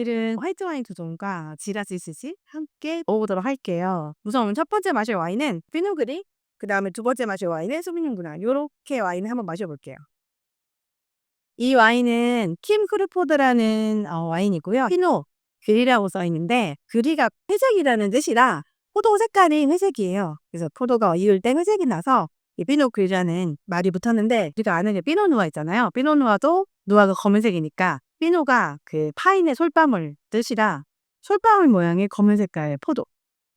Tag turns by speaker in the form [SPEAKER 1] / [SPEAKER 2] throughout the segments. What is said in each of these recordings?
[SPEAKER 1] 오늘은 화이트 와인 두 종과 지라시 스시 함께 먹어보도록 할게요. 우선 첫 번째 마실 와인은 피노그리, 그 다음에 두 번째 마실 와인은 소비뇽 요렇게 와인을 한번 마셔볼게요. 이 와인은 킴 크루포드라는 어, 와인이고요. 피노 그리라고 써 있는데 그리가 회색이라는 뜻이라 포도 색깔이 회색이에요. 그래서 포도가 이을 때 회색이 나서 이 피노 그리라는 말이 붙었는데 우리가 아는 게 피노 누아 있잖아요. 피노 누아도 누아가 검은색이니까 피노가 그 파인의 솔방울 뜻이라 솔방울 모양의 검은 색깔의 포도.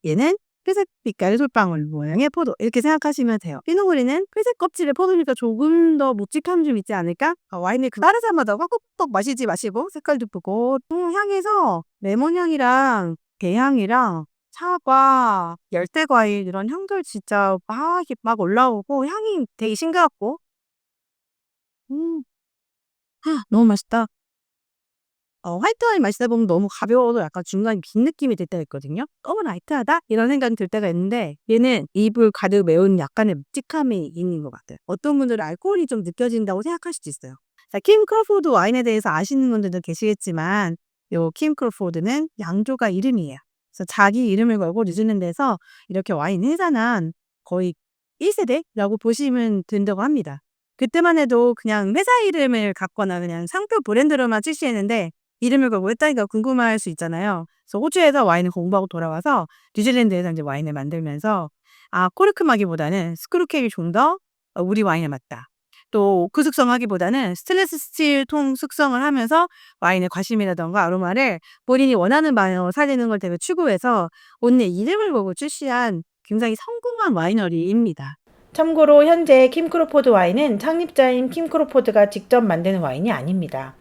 [SPEAKER 1] 얘는 회색 빛깔의 솔방울 모양의 포도 이렇게 생각하시면 돼요. 피노그리는 회색 껍질의 포도니까 조금 더 묵직함 좀 있지 않을까? 아, 와인을 그 따르자마자 꽉꽉 마시지 마시고 색깔도 보고 음, 향에서 레몬 향이랑 배향이랑 사과, 열대 과일 이런 향들 진짜 막 막 올라오고 향이 되게 싱그럽고 음, 아, 너무 맛있다. 어, 화이트 와인 마시다 보면 너무 가벼워도 약간 중간에 빈 느낌이 들 때가 있거든요. 너무 라이트하다? 이런 생각이 들 때가 있는데 얘는 입을 가득 메운 약간의 묵직함이 있는 것 같아요. 어떤 분들은 알코올이 좀 느껴진다고 생각할 수도 있어요. 자, 킴 크로포드 와인에 대해서 아시는 분들도 계시겠지만 요킴 크로포드는 양조가 이름이에요. 그래서 자기 이름을 걸고 뉴질랜드에서 이렇게 와인 회사는 거의 1세대라고 보시면 된다고 합니다. 그때만 해도 그냥 회사 이름을 갖거나 그냥 상표 브랜드로만 출시했는데 이름을 걸고 했다니까 궁금할 수 있잖아요. 그래서 호주에서 와인을 공부하고 돌아와서 뉴질랜드에서 이제 와인을 만들면서 아 코르크마기보다는 스크루캡이 좀 더 우리 와인에 맞다. 또 오크 숙성하기보다는 스테인리스 스틸 통 숙성을 하면서 와인의 과심이라던가 아로마를 본인이 원하는 바로 살리는 걸 되게 추구해서 오늘 이름을 보고 출시한 굉장히 성공한 와이너리입니다.
[SPEAKER 2] 참고로 현재 킴 크로포드 와인은 창립자인 킴 크로포드가 직접 만드는 와인이 아닙니다.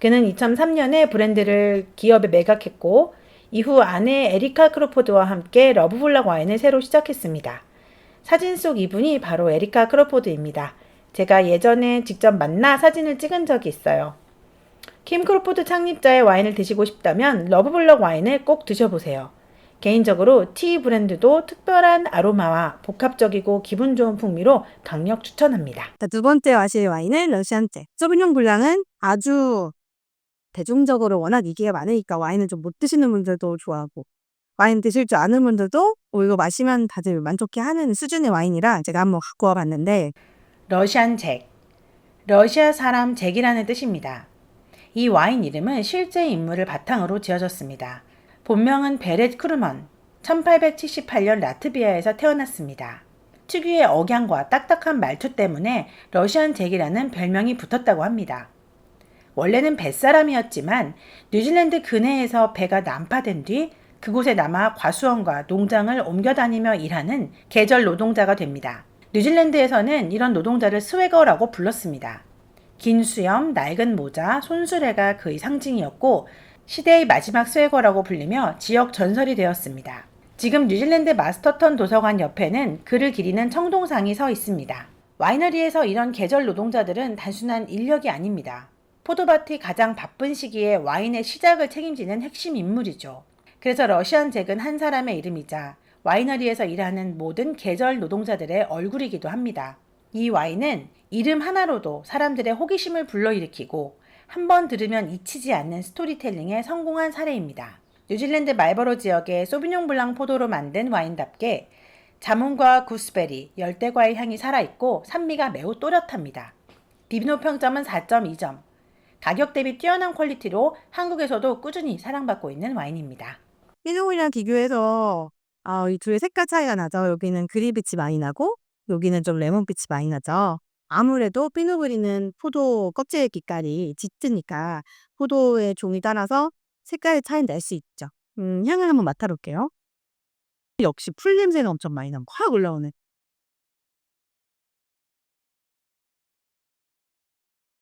[SPEAKER 2] 그는 2003년에 브랜드를 기업에 매각했고 이후 아내 에리카 크로포드와 함께 러브블락 와인을 새로 시작했습니다. 사진 속 이분이 바로 에리카 크로포드입니다. 제가 예전에 직접 만나 사진을 찍은 적이 있어요. 킴 크로포드 창립자의 와인을 드시고 싶다면 러브블럭 와인을 꼭 드셔보세요. 개인적으로 티 브랜드도 특별한 아로마와 복합적이고 기분 좋은 풍미로 강력 추천합니다.
[SPEAKER 1] 자, 두 번째 마실 와인은 러시안제. 소비뇽 블랑은 아주 대중적으로 워낙 인기가 많으니까 와인을 좀 못 드시는 분들도 좋아하고 와인 드실 줄 아는 분들도 어, 이거 마시면 다들 만족해 하는 수준의 와인이라 제가 한번 갖고 와봤는데
[SPEAKER 2] 러시안 잭. 러시아 사람 잭이라는 뜻입니다. 이 와인 이름은 실제 인물을 바탕으로 지어졌습니다. 본명은 베렛 크루먼. 1878년 라트비아에서 태어났습니다. 특유의 억양과 딱딱한 말투 때문에 러시안 잭이라는 별명이 붙었다고 합니다. 원래는 뱃사람이었지만 뉴질랜드 근해에서 배가 난파된 뒤 그곳에 남아 과수원과 농장을 옮겨 다니며 일하는 계절 노동자가 됩니다. 뉴질랜드에서는 이런 노동자를 스웨거라고 불렀습니다. 긴 수염, 낡은 모자, 손수레가 그의 상징이었고 시대의 마지막 스웨거라고 불리며 지역 전설이 되었습니다. 지금 뉴질랜드 마스터턴 도서관 옆에는 그를 기리는 청동상이 서 있습니다. 와이너리에서 이런 계절 노동자들은 단순한 인력이 아닙니다. 포도밭이 가장 바쁜 시기에 와인의 시작을 책임지는 핵심 인물이죠. 그래서 러시안 잭은 한 사람의 이름이자 와이너리에서 일하는 모든 계절 노동자들의 얼굴이기도 합니다. 이 와인은 이름 하나로도 사람들의 호기심을 불러일으키고 한 번 들으면 잊히지 않는 스토리텔링에 성공한 사례입니다. 뉴질랜드 말버로 지역의 소비뇽 블랑 포도로 만든 와인답게 자몽과 구스베리, 열대과의 향이 살아있고 산미가 매우 또렷합니다. 비비노 평점은 4.2점. 가격 대비 뛰어난 퀄리티로 한국에서도 꾸준히 사랑받고 있는 와인입니다.
[SPEAKER 1] 피노이랑 비교해서 아, 이 둘의 색깔 차이가 나죠. 여기는 그린빛이 많이 나고 여기는 좀 레몬빛이 많이 나죠. 아무래도 피노그리는 포도 껍질 빛깔이 짙으니까 포도의 종이 따라서 색깔의 차이는 날수 있죠. 음, 향을 한번 맡아볼게요. 역시 풀 냄새가 엄청 많이 나고 확 올라오네.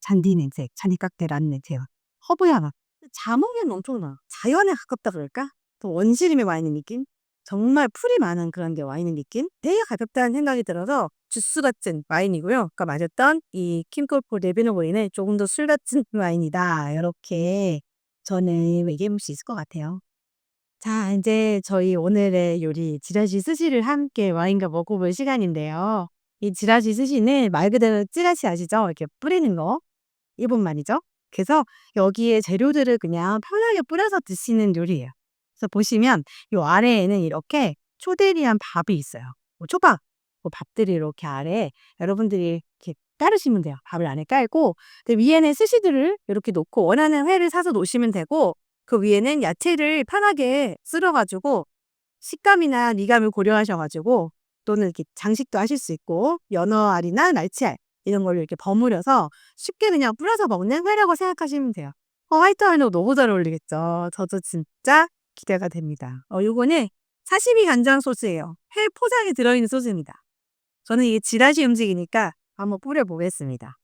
[SPEAKER 1] 잔디 냄새, 잔디 깍대 난 냄새요. 허브향. 자몽향 엄청나. 자연에 가깝다 그럴까? 또 원시림에 와 있는 느낌? 정말 풀이 많은 그런 데 와 있는 느낌? 되게 가볍다는 생각이 들어서 주스 같은 와인이고요. 아까 마셨던 이 킴콜포 레비노 보이는 조금 더 술 같은 와인이다. 이렇게 저는 얘기해 볼 수 있을 것 같아요. 자, 이제 저희 오늘의 요리 지라시 스시를 함께 와인과 먹어볼 시간인데요. 이 지라시 스시는 말 그대로 찌라시 아시죠? 이렇게 뿌리는 거. 일본 말이죠. 그래서 여기에 재료들을 그냥 편하게 뿌려서 드시는 요리예요. 그래서 보시면 요 아래에는 이렇게 초대리한 밥이 있어요. 뭐 초밥, 뭐 밥들이 이렇게 아래에 여러분들이 이렇게 깔으시면 돼요. 밥을 안에 깔고 그 위에는 스시들을 이렇게 놓고 원하는 회를 사서 놓으시면 되고 그 위에는 야채를 편하게 쓸어 가지고 식감이나 미감을 고려하셔 가지고 또는 이렇게 장식도 하실 수 있고 연어알이나 날치알 이런 걸로 이렇게 버무려서 쉽게 그냥 뿌려서 먹는 회라고 생각하시면 돼요. 어 화이트 와인하고 너무 잘 어울리겠죠. 저도 진짜 기대가 됩니다. 어 요거는 사시미 간장 소스예요. 회 포장에 들어있는 소스입니다. 저는 이게 지라시 음식이니까 한번 뿌려 보겠습니다.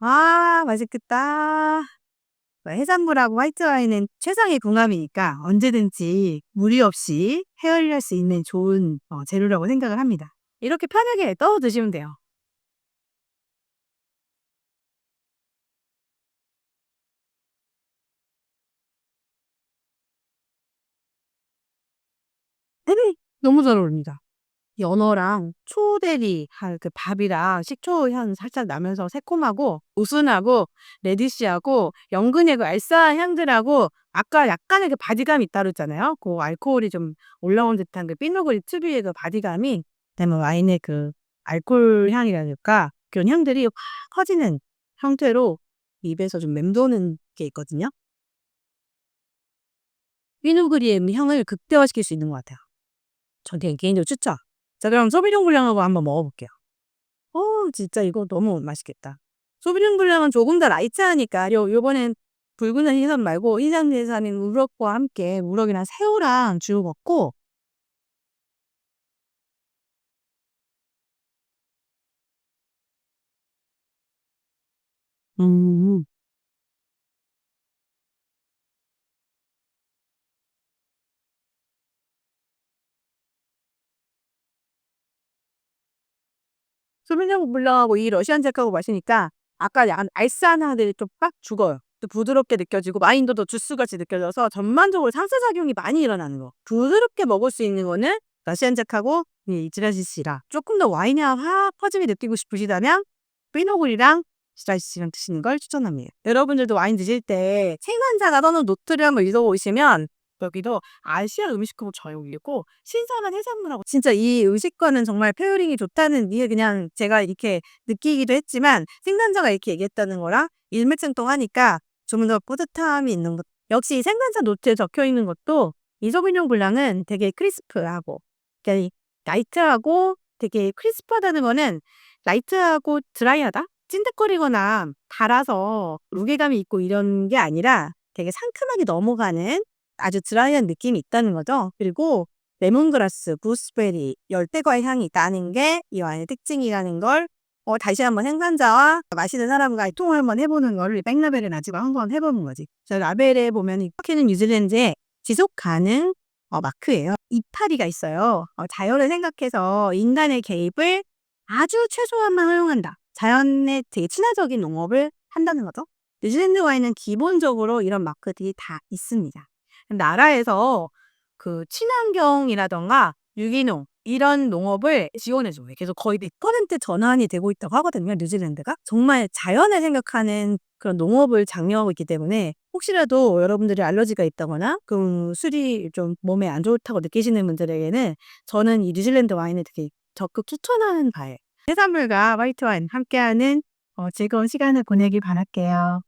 [SPEAKER 1] 아 맛있겠다. 어 해산물하고 화이트 와인은 최상의 궁합이니까 언제든지 무리 없이 헤어릴 수 있는 좋은 어 재료라고 생각을 합니다. 이렇게 편하게 떠서 드시면 돼요. 너무 잘 어울립니다. 연어랑 초대리 한그 밥이랑 식초 향 살짝 나면서 새콤하고 우순하고 레디시하고 연근의 그 알싸한 향들하고 아까 약간의 그 바디감이 있다 그랬잖아요. 그 알코올이 좀 올라온 듯한 그 피노그리 특유의 그 바디감이 그다음에 와인의 그 알코올 향이랄까 그런 향들이 확 퍼지는 형태로 입에서 좀 맴도는 게 있거든요. 피노그리의 향을 극대화시킬 수 있는 것 같아요. 전 그냥 개인적으로 추천. 자 그럼 소비뇽 블랑하고 한번 먹어볼게요. 어 진짜 이거 너무 맛있겠다. 소비뇽 블랑은 조금 더 라이트하니까 요 요번엔 붉은 해삼 말고 흰산해삼인 우럭과 함께 우럭이랑 새우랑 주로 먹고 음. 소비뇽 블랑하고 이 러시안 잭하고 마시니까 아까 약간 알싸한 향들이 좀빡 죽어요. 또 부드럽게 느껴지고 와인도 더 주스같이 느껴져서 전반적으로 상쇄작용이 많이 일어나는 거. 부드럽게 먹을 수 있는 거는 러시안 잭하고 이 지라시씨라 조금 더 와인의 확 퍼짐이 느끼고 싶으시다면 피노글이랑 지라시씨랑 드시는 걸 추천합니다. 여러분들도 와인 드실 때 생환자가 넣는 노트를 한번 읽어보시면 여기도 아시아 음식하고 잘 어울리고 신선한 해산물하고 진짜 이 음식과는 정말 페어링이 좋다는 이게 그냥 제가 이렇게 느끼기도 했지만 생산자가 이렇게 얘기했다는 거랑 일맥상통하니까 좀 더 뿌듯함이 있는 것. 역시 생산자 노트에 적혀 있는 것도 이 소비뇽 블랑은 되게 크리스프하고 그러니까 라이트하고 되게 크리스프하다는 거는 라이트하고 드라이하다? 찐득거리거나 달아서 무게감이 있고 이런 게 아니라 되게 상큼하게 넘어가는 아주 드라이한 느낌이 있다는 거죠. 그리고 레몬그라스, 구스베리, 열대과의 향이 있다는 게 이 와인의 특징이라는 걸 어 다시 한번 생산자와 마시는 사람과 통을 한번 해보는 거를 백라벨에 놔지고 한번 해보는 거지. 저 라벨에 보면 이 파키는 뉴질랜드의 지속 가능 어 마크예요. 이파리가 있어요. 어 자연을 생각해서 인간의 개입을 아주 최소한만 허용한다. 자연에 되게 친화적인 농업을 한다는 거죠. 뉴질랜드 와인은 기본적으로 이런 마크들이 다 있습니다. 나라에서 그 친환경이라든가 유기농 이런 농업을 지원해 줘요. 그래서 거의 100% 전환이 되고 있다고 하거든요, 뉴질랜드가. 정말 자연을 생각하는 그런 농업을 장려하고 있기 때문에 혹시라도 여러분들이 알러지가 있다거나 그 술이 좀 몸에 안 좋다고 느끼시는 분들에게는 저는 이 뉴질랜드 와인을 되게 적극 추천하는 바예요. 해산물과 화이트 와인 함께하는 어 즐거운 시간을 보내길 바랄게요.